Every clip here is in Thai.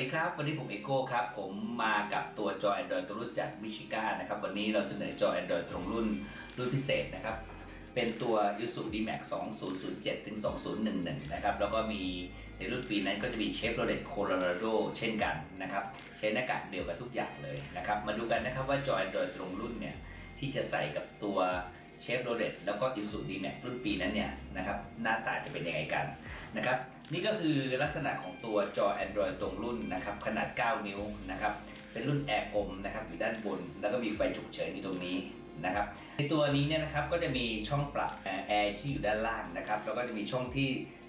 ดีครับ วันนี้ผมเอโก้ครับ ผมมากับตัวจอ Android ตัวรุ่นจากมิชิก้านะครับ วันนี้เราเสนอจอ Android ตรงรุ่นรุ่นพิเศษนะครับ เป็นตัว i s u D-Max 2007ถึง2011 นะครับ แล้วก็มีในรุ่นปีนั้นก็จะมี Chevrolet Colorado เช่นกันนะครับ ใช้หน้ากากเดียวกับทุกอย่างเลยนะครับ มาดูกันนะครับว่าจอ Android ตรงรุ่นเนี่ย ที่จะใส่กับตัว เชฟโรเลตแล้วก็ i s u d m a x รุ่นปีนั้นเนี่ยนะครับหน้าตาจะเป็นยังไงกันนะครับนี่ก็คือลักษณะของตัวจอ Android ตรงรุ่นนะครับขนาด 9 นิ้วนะครับเป็นรุ่นแอร์กลมนะครับอยู่ด้านบน แล้วก็มีไฟฉุกเฉินอยู่ตรงนี้นะครับในตัวนี้เนี่ยนะครับก็จะมีช่องปรับแอร์ที่อยู่ด้านล่างนะครับแล้วก็จะมีช่องที่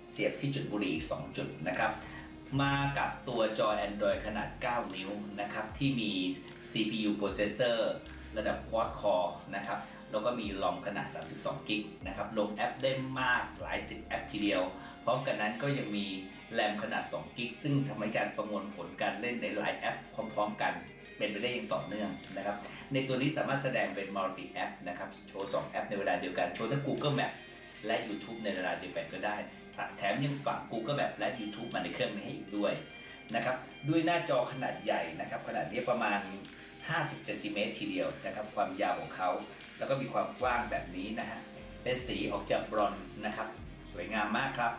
เสียบที่จุดบุหรี่อีก 2 จุดนะครับมากับตัวจอ Android ขนาด 9 นิ้วนะครับที่มี CPU processor ระดับ quad core นะครับ แล้วก็มีลอมขนาด 32 กิกนะครับ ลงแอปได้มากหลายสิบแอปทีเดียว พร้อมกันนั้นก็ยังมีแรมขนาด 2 กิก ซึ่งทำให้การประมวลผลการเล่นในหลายแอปพร้อมๆกันเป็นไปได้อย่างต่อเนื่องนะครับ ในตัวนี้สามารถแสดงเป็นมัลติแอปนะครับ โชว์ 2 แอปในเวลาเดียวกัน โชว์ทั้ง Google Map และ YouTube ในเวลาเดียวกันก็ได้ แถมยังฝัง Google Map และ YouTube มาในเครื่องนี้ให้อีกด้วยนะครับ ด้วยหน้าจอขนาดใหญ่นะครับ ขนาดนี้ประมาณ 50เซนติเมตรทีเดียวนะครับความยาวของเขา แล้วก็มีความกว้างแบบนี้นะฮะเป็นสีออกจากบรอนนะครับ สวยงามมากครับ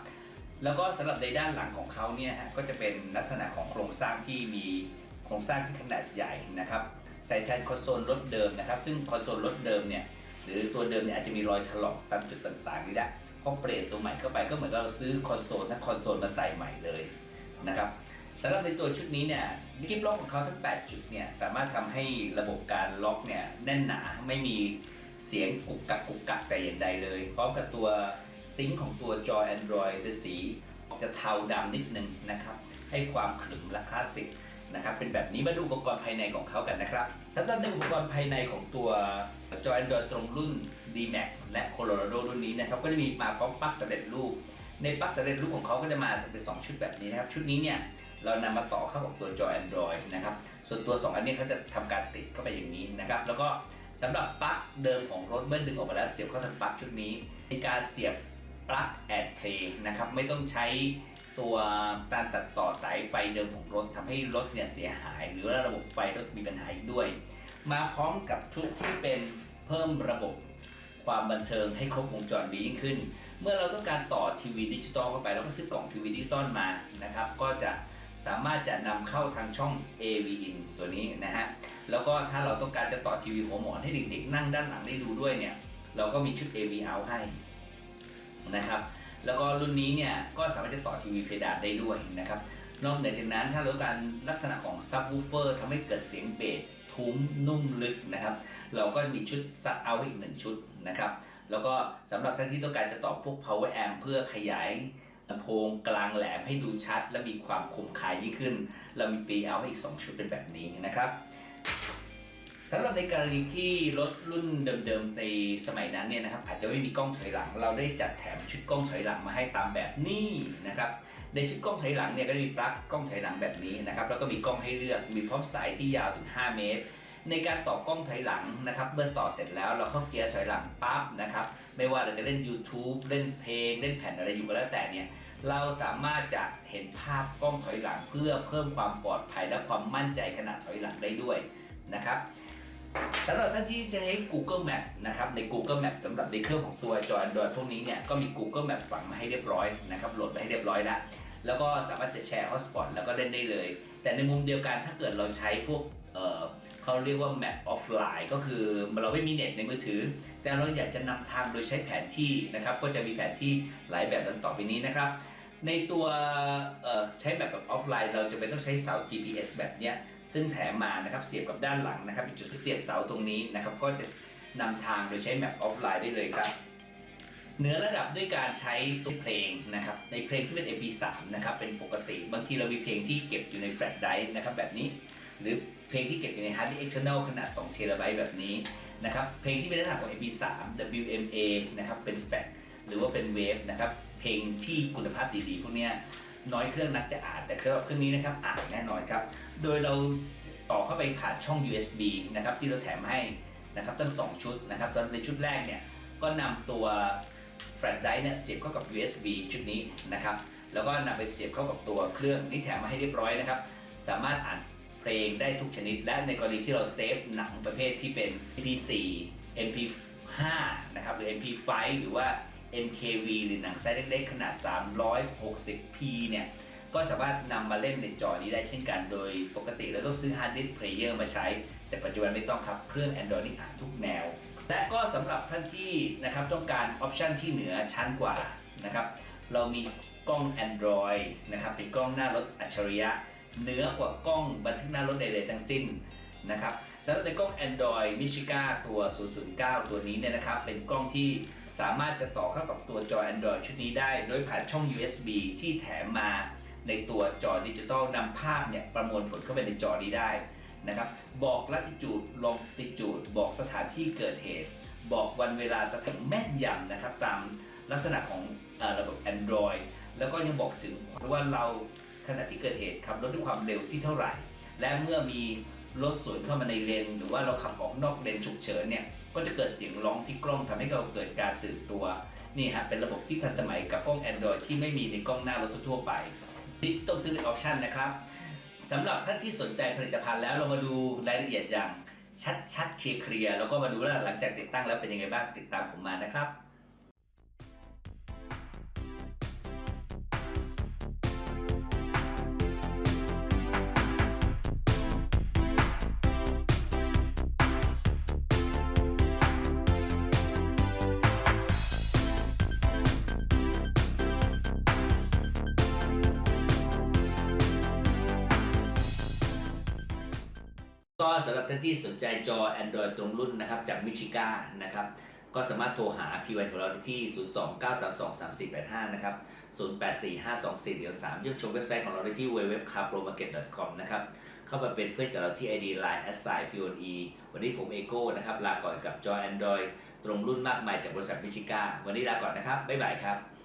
แล้วก็สำหรับในด้านหลังของเขาเนี่ยฮะก็จะเป็นลักษณะของโครงสร้างที่มีโครงสร้างที่ขนาดใหญ่นะครับใส่แทนคอนโซลรถเดิมนะครับ ซึ่งคอนโซลรถเดิมเนี่ยหรือตัวเดิมเนี่ยอาจจะมีรอยถลอกตามจุดต่างๆนี่ได้พอเปลี่ยนตัวใหม่เข้าไปก็เหมือนกับเราซื้อคอนโซลทั้งคอนโซลมาใส่ใหม่เลยนะครับ สำหรับในตัวชุดนี้เนี่ยกิฟล็อกของเขาทั้ง 8 จุดเนี่ยสามารถทำให้ระบบการล็อกเนี่ยแน่นหนาไม่มีเสียงกุกกักกุกกักแต่อย่างใดเลยพร้อมกับตัวซิงค์ของตัวจอ Android จะสีออกจะเทาดำนิดนึงนะครับ ให้ความขรึมและคลาสสิกนะครับเป็นแบบนี้มาดูอุปกรณ์ภายในของเขากันนะครับสำหรับในอุปกรณ์ภายในของตัวจอ Android ตรงรุ่น D-Max และ Colorado รุ่นนี้นะครับก็จะมีมาพร้อมปลั๊กสำเร็จรูป ในปลั๊กสำเร็จรูปของเขาก็จะมาเป็น 2 ชุดแบบนี้นะครับ ชุดนี้เนี่ย เรานำมาต่อเข้ากับตัวจอ Android นะครับ ส่วนตัว 2 อันนี้เขาจะทำการติดเข้าไปอย่างนี้นะครับ แล้วก็สำหรับปลั๊กเดิมของรถเมื่อดึงออกมาแล้วเสียบเข้าทางปลั๊กชุดนี้เป็นการเสียบปลั๊กแอดเพย์นะครับไม่ต้องใช้ตัวการตัดต่อสายไฟเดิมของรถทำให้รถเนี่ยเสียหาย หรือว่าระบบไฟรถมีปัญหาอีกด้วย มาพร้อมกับชุดที่เป็นเพิ่มระบบความบันเทิงให้ครบวงจรดียิ่งขึ้น เมื่อเราต้องการต่อทีวีดิจิตอลเข้าไปเราก็ซื้อกล่องทีวีดิจิตอลมานะครับ ก็จะ สามารถจะนำเข้าทางช่อง AV in ตัวนี้นะฮะ แล้วก็ถ้าเราต้องการจะต่อทีวีหัวหมอนให้เด็กๆนั่งด้านหลังได้ดูด้วยเนี่ย เราก็มีชุด AV out ให้นะครับ แล้วก็รุ่นนี้เนี่ยก็สามารถจะต่อทีวีเพดานได้ด้วยนะครับ นอกเหนือจากนั้นถ้าเราต้องการลักษณะของซับวูเฟอร์ทำให้เกิดเสียงเบสทุ้มนุ่มลึกนะครับ เราก็มีชุดซับเอาอีกหนึ่งชุดนะครับ แล้วก็สำหรับท่านที่ต้องการจะต่อพวก power amp เพื่อขยาย ลำโพงกลางแหลมให้ดูชัด และมีความคมคายยิ่งขึ้น เรามีปีเอาให้อีก 2 ชุดเป็นแบบนี้นะครับสำหรับในกรณีที่รถรุ่นเดิมๆในสมัยนั้นเนี่ยนะครับอาจจะไม่มีกล้องถอยหลัง เราได้จัดแถมชุดกล้องถอยหลังมาให้ตามแบบนี้นะครับในชุดกล้องถอยหลังเนี่ยก็จะมีปลั๊กกล้องถอยหลังแบบนี้นะครับแล้วก็มีกล้องให้เลือกมีพร้อมสายที่ยาวถึง 5 เมตร ในการต่อกล้องถอยหลังนะครับ เมื่อต่อเสร็จแล้วเราเข้าเกียร์ถอยหลังปั๊บนะครับ ไม่ว่าเราจะเล่น YouTube เล่นเพลง เล่นแผ่นอะไรอยู่ก็แล้วแต่เนี่ยเราสามารถจะเห็นภาพกล้องถอยหลังเพื่อเพิ่มความปลอดภัยและความมั่นใจขณะถอยหลังได้ด้วยนะครับสำหรับท่านที่จะใช้ Google Map นะครับใน Google Map สำหรับในเครื่องของตัวจอ Android พวกนี้เนี่ยก็มี Google Map ฝังมาให้เรียบร้อยนะครับโหลดมาให้เรียบร้อยแล้วแล้วก็สามารถจะแชร์ Hotspot แล้วก็เล่นได้เลย แต่ในมุมเดียวกันถ้าเกิดเราใช้พวก เขาเรียกว่า Map Offline ก็คือเราไม่มีเน็ตในมือถือ แต่เราอยากจะนำทางโดยใช้แผนที่นะครับ ก็จะมีแผนที่หลายแบบดังต่อไปนี้นะครับ ในตัวใช้แบบแบบออฟไลน์เราจะไม่ต้องใช้เสา GPS แบบเนี้ยซึ่งแถมมานะครับเสียบกับด้านหลังนะครับเป็นจุดเสียบเสาตรงนี้นะครับ ก็จะนำทางโดยใช้แมปออฟไลน์ได้เลยครับเหนือระดับด้วยการใช้ตัวเพลงนะครับในเพลงที่เป็น MP3 นะครับเป็นปกติ บางทีเรามีเพลงที่เก็บอยู่ในแฟลชไดรฟ์นะครับแบบนี้ หรือเพลงที่เก็บอยู่ใน hard disk external ขนาด2 t b แบบนี้นะครับเพลงที่เป็นลักษณะของ MP3 WMA นะครับเป็นแฟลชหรือว่าเป็นเวฟนะครับเพลงที่คุณภาพดีๆพวกเนี้ยน้อยเครื่องนักจะอ่านแต่สำหรับเครื่องนี้นะครับอ่านแน่นอนครับโดยเราต่อเข้าไปผ่านช่อง USB นะครับที่เราแถมให้นะครับทั้ง 2 ชุดนะครับสำหรับในชุดแรกเนี่ยก็นำตัวแฟลชไดร์เนี่ยเสียบเข้ากับ USB ชุดนี้นะครับแล้วก็นำไปเสียบเข้ากับตัวเครื่องนี่แถมมาให้เรียบร้อยนะครับ สามารถอ่าน เพลงได้ทุกชนิด และในกรณีที่เราเซฟหนังประเภทที่เป็น MP4 MP5 นะครับหรือ MP5 หรือว่า MKV หรือหนังไซส์เล็กๆ ขนาด 360p เนี่ย ก็สามารถนำมาเล่นในจอนี้ได้เช่นกัน โดยปกติเราต้องซื้อ hard disk player มาใช้ แต่ปัจจุบันไม่ต้องครับ เครื่อง Android นี่อ่านทุกแนว และก็สำหรับท่านที่นะครับต้องการออปชันที่เหนือชั้นกว่านะครับ เรามีกล้อง Android นะครับเป็นกล้องหน้ารถอัจฉริยะ เหนือกว่ากล้องบันทึกหน้ารถใดๆทั้งสิ้นนะครับสำหรับในกล้อง Android Michiga ตัว 009 ตัวนี้เนี่ยนะครับ เป็นกล้องที่สามารถจะต่อเข้ากับตัวจอ Android ชุดนี้ได้ โดยผ่านช่อง USB ที่แถมมาในตัวจอดิจิตอลนำภาพเนี่ยประมวลผลเข้าไปในจอนี้ได้นะครับ บอกลัติจูดลงติจูด บอกสถานที่เกิดเหตุ บอกวันเวลาสถานแม่นยำนะครับ ตามลักษณะของอระบบ Android แล้วก็ยังบอกถึงว่าเรา ขณะที่เกิดเหตุขับรถด้วยความเร็วที่เท่าไหร่ และเมื่อมีรถสวนเข้ามาในเลน หรือว่าเราขับออกนอกเลนฉุกเฉินเนี่ยก็จะเกิดเสียงร้องที่กล้องทำให้เราเกิดการตื่นตัวนี่ฮะเป็นระบบที่ทันสมัยกับกล้อง Android ที่ไม่มีในกล้องหน้ารถทั่วไปนี่ต้องซื้อเป็นออปชันนะครับสำหรับท่านที่สนใจผลิตภัณฑ์แล้วเรามาดูรายละเอียดอย่างชัดๆเคลียร์ๆแล้วก็มาดูว่าหลังจากติดตั้งแล้วเป็นยังไงบ้างติดตามผมมานะครับ ก็สำหรับท่านที่สนใจจอ Android ตรงรุ่นนะครับจากมิชิก้านะครับก็สามารถโทรหา PY ของเราได้ที่ 029323485 นะครับ 084524เดี๋ยว3เยี่ยมชมเว็บไซต์ของเราได้ที่ www.carpromarket.com นะครับ เข้ามาเป็นเพื่อนกับเราที่ ID Line s i POE วันนี้ผมเอโก้นะครับ ลาก่อนกับจอ Android ตรงรุ่นมากมายจากบริษัทมิชิก้า วันนี้ลาก่อนนะครับ บ๊ายบายครับ